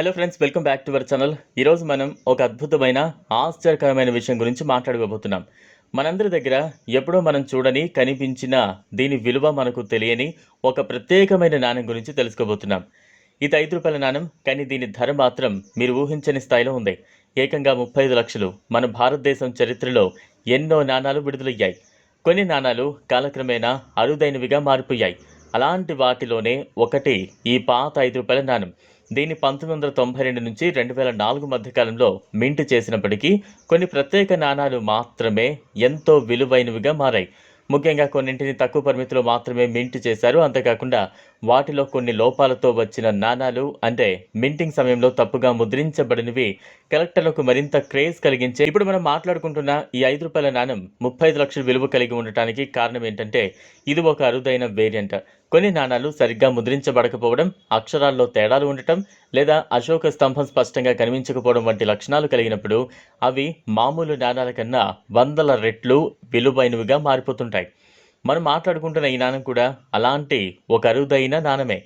Hello friends welcome back to our channel ఈరోజు మనం ఒక అద్భుతమైన ఆశ్చర్యకరమైన విషయం గురించి మాట్లాడుకోబోతున్నాం మనందరి దగ్గర ఎప్పుడో మనం చూడని కనిపించిన దీని విలువ మనకు తెలియని ఒక ప్రత్యేకమైన నాణ్యం గురించి తెలుసుకోబోతున్నాం. ఇది ఐదు రూపాయల నాణం కానీ దీని ధర మాత్రం మీరు ఊహించని స్థాయిలో ఉంది. ఏకంగా ముప్పై ఐదు లక్షలు. మన భారతదేశం చరిత్రలో ఎన్నో నాణాలు విడుదలయ్యాయి. కొన్ని నాణాలు కాలక్రమేణా అరుదైనవిగా మారిపోయాయి. అలాంటి వాటిలోనే ఒకటి ఈ పాత ఐదు రూపాయల నాణం దీన్ని పంతొమ్మిది వందల తొంభై రెండు నుంచి రెండు వేల నాలుగు మధ్యకాలంలో మింటు మింట్ చేసినప్పటికీ కొన్ని ప్రత్యేక నాణాలు మాత్రమే ఎంతో విలువైనవిగా మారాయి. ముఖ్యంగా కొన్నింటిని తక్కువ పరిమితిలో మాత్రమే మింట్ చేశారు. అంతేకాకుండా వాటిలో కొన్ని లోపాలతో వచ్చిన నాణాలు అంటే మింటింగ్ సమయంలో తప్పుగా ముద్రించబడినవి కలెక్టర్లకు మరింత క్రేజ్ కలిగించే ఇప్పుడు మనం మాట్లాడుకుంటున్న ఈ ఐదు రూపాయల నాణం ముప్పై ఐదు లక్షల విలువ కలిగి ఉండటానికి కారణం ఏంటంటే ఇది ఒక అరుదైన వేరియంట్ కొన్ని నాణాలు సరిగ్గా ముద్రించబడకపోవడం అక్షరాల్లో తేడాలు ఉండటం లేదా అశోక స్తంభం స్పష్టంగా కనిపించకపోవడం వంటి లక్షణాలు కలిగినప్పుడు అవి మామూలు నాణాల కన్నా వందల రెట్లు విలువైనవిగా మారిపోతుంటాయి. మనం మాట్లాడుకుంటున్న ఈ నాణం కూడా అలాంటి ఒక అరుదైన నాణమే.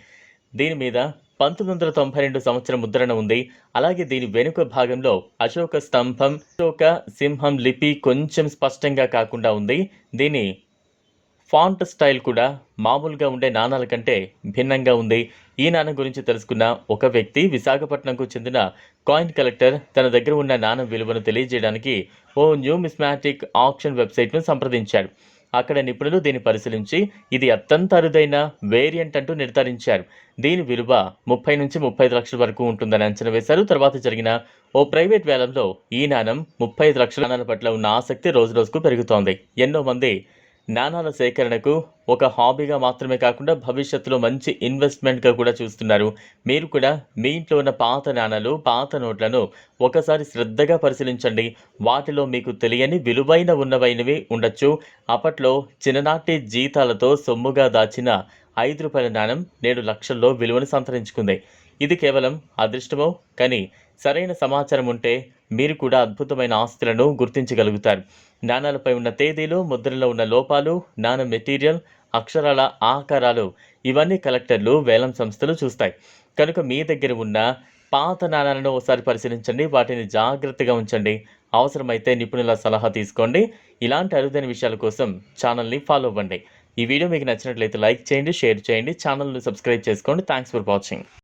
దీని మీద పంతొమ్మిది వందల తొంభై రెండు సంవత్సరం ముద్రణ ఉంది. అలాగే దీని వెనుక భాగంలో అశోక స్తంభం అశోక సింహం లిపి కొంచెం స్పష్టంగా కాకుండా ఉంది. దీని ఫాంట్ స్టైల్ కూడా మామూలుగా ఉండే నాణాల కంటే భిన్నంగా ఉంది. ఈ నాణం గురించి తెలుసుకున్న ఒక వ్యక్తి విశాఖపట్నంకు చెందిన కాయిన్ కలెక్టర్ తన దగ్గర ఉన్న నాణం విలువను తెలియజేయడానికి ఓ న్యూమిస్మాటిక్ ఆప్షన్ వెబ్సైట్ను సంప్రదించాడు. అక్కడ నిపుణులు దీన్ని పరిశీలించి ఇది అత్యంత అరుదైన వేరియంట్ అంటూ నిర్ధారించారు. దీని విలువ ముప్పై నుంచి ముప్పై ఐదు లక్షల వరకు ఉంటుందని అంచనా వేశారు. తర్వాత జరిగిన ఓ ప్రైవేట్ వేలంలో ఈ నాణం ముప్పై ఐదు లక్షల నాణాల పట్ల ఉన్న ఆసక్తి రోజు రోజుకు పెరుగుతోంది. ఎన్నో మంది నాణాల సేకరణకు ఒక హాబీగా మాత్రమే కాకుండా భవిష్యత్తులో మంచి ఇన్వెస్ట్మెంట్గా కూడా చూస్తున్నారు. మీరు కూడా మీ ఇంట్లో ఉన్న పాత నాణాలు పాత నోట్లను ఒకసారి శ్రద్ధగా పరిశీలించండి. వాటిలో మీకు తెలియని విలువైన ఉన్నవైనవి ఉండొచ్చు. అప్పట్లో చిన్ననాటి జీతాలతో సొమ్ముగా దాచిన ఐదు రూపాయల నాణం నేడు లక్షల్లో విలువను సంతరించుకుంది. ఇది కేవలం అదృష్టమో కానీ సరైన సమాచారం ఉంటే మీరు కూడా అద్భుతమైన ఆస్తులను గుర్తించగలుగుతారు. నాణాలపై ఉన్న తేదీలు ముద్రలో ఉన్న లోపాలు నాణ మెటీరియల్ అక్షరాల ఆకారాలు ఇవన్నీ కలెక్టర్లు వేలం సంస్థలు చూస్తాయి. కనుక మీ దగ్గర ఉన్న పాత నాణాలను ఒకసారి పరిశీలించండి వాటిని జాగ్రత్తగా ఉంచండి. అవసరమైతే నిపుణుల సలహా తీసుకోండి. ఇలాంటి అరుదైన విషయాల కోసం ఛానల్ని ఫాలో అవ్వండి. ఈ వీడియో మీకు నచ్చినట్లయితే లైక్ చేయండి షేర్ చేయండి. ఛానల్ను సబ్స్క్రైబ్ చేసుకోండి. Thanks for watching.